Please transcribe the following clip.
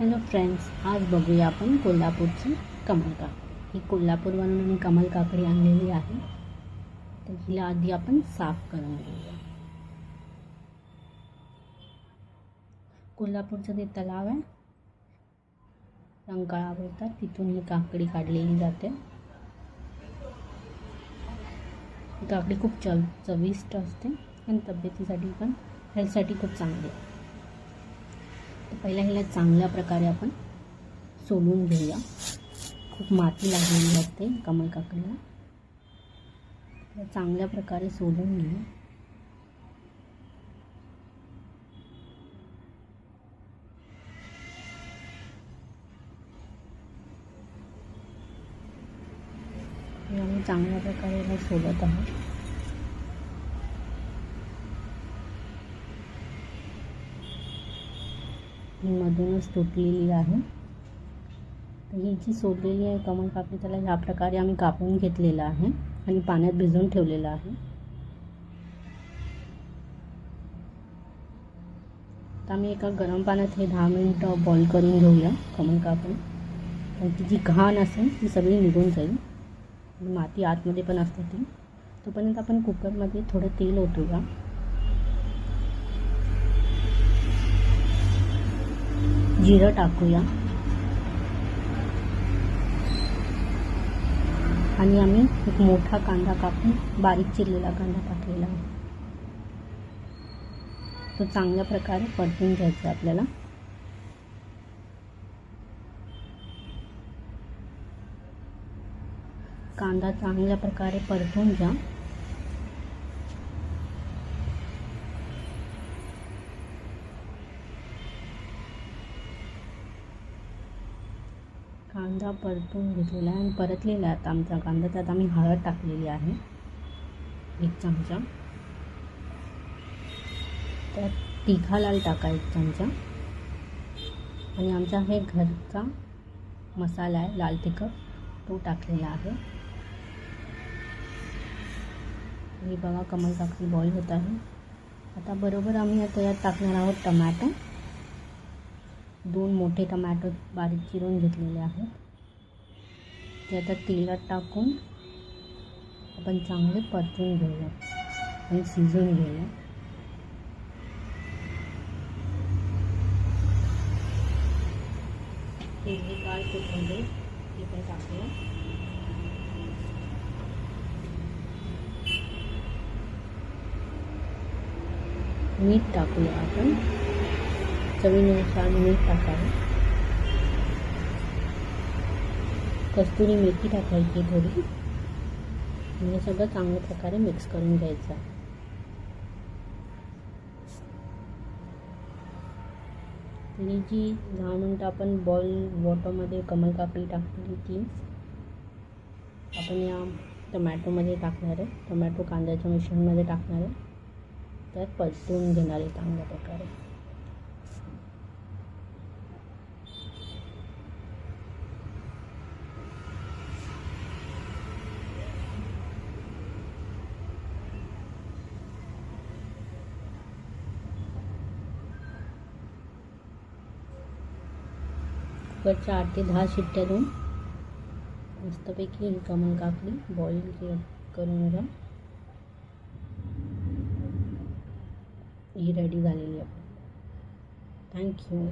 Hello friends आज बघूया आपण कोल्हापूरची कमल काकडी ही कोल्हापूरवरून कमल काकडी आणलेली आहे. तर हिला आधी आपण साफ़ करून घेऊया. कोल्हापूरचं ते तलाव आहे, रंकाळा बोलतात तिथून ही काकडी काढलेली जाते. ही काकडी खूप चव चविष्ट असते आणि तब्येतीसाठी पण चांगली. तर पहिला हिला चांगल्या प्रकारे आपण सोलून घेऊया. खूप माती लागलेली असते कमल काकडीला चांगल्या प्रकारे सोलून घेऊ आम्ही चांगल्या प्रकारे सोलत आहोत. ही मधूनच तुटलेली आहे. तर ही जी सोडलेली आहे कमल काकडी त्याला ह्या प्रकारे आम्ही कापून घेतलेलं आहे आणि पाण्यात भिजवून ठेवलेलं आहे. तर आम्ही एका गरम पाण्यात हे दहा मिनटं बॉईल करून घेऊया कमल कापून. आणि ती जी घाण असेल ती सगळी निघून जाईल. माती आतमध्ये पण असते ती. तोपर्यंत आपण कुकरमध्ये थोडं तेल ओतूया. जिरं टाकूया. आणि आम्ही एक मोठा कांदा कापून बारीक चिरलेला कांदा टाकलेला आहे. तो चांगल्या प्रकारे परतून घ्यायचा आपल्याला. कांदा चांगल्या प्रकारे परतून घ्या. कांदा परतून घेतलेला आहे आणि परतलेला आहे आता आमचा कांदा. त्यात आम्ही हळद टाकलेली आहे. एक चमचा. त्यात तिखा लाल टाका एक चमचा. आणि आमचा हे घरचा मसाला आहे लाल तिखट. तो टाकलेला आहे. हे बघा कमल काकडी बॉईल होत आहे. आता बरोबर आम्ही आता यात टाकणार आहोत टमॅटो दोन मोठे टमॅटो बारीक चिरून घेतलेले आहेत. ते आता तेलात टाकून आपण चांगले परतून घेऊया आणि शिजून घेऊया. हिरवी कोथिंबीर पण टाकूया मीठ टाकूया आपण. चवीनुसार मीठ टाकावे. कस्तुरी मेथी टाकायची थोडी. म्हणजे सगळं चांगल्या प्रकारे मिक्स करून घ्यायचं आणि जी दहा मिनटं आपण बॉईल वॉटरमध्ये कमल काकडी टाकली ती आपण या टमॅटोमध्ये टाकणार आहे. टमॅटो कांद्याच्या मिश्रणमध्ये टाकणार आहे. त्यात परतून घेणार आहे चांगल्या प्रकारे. कुकरच्या आठ ते दहा मस्तपैकी कमल काकडी बॉईल के करून घ्या ही रेडी थैंक यू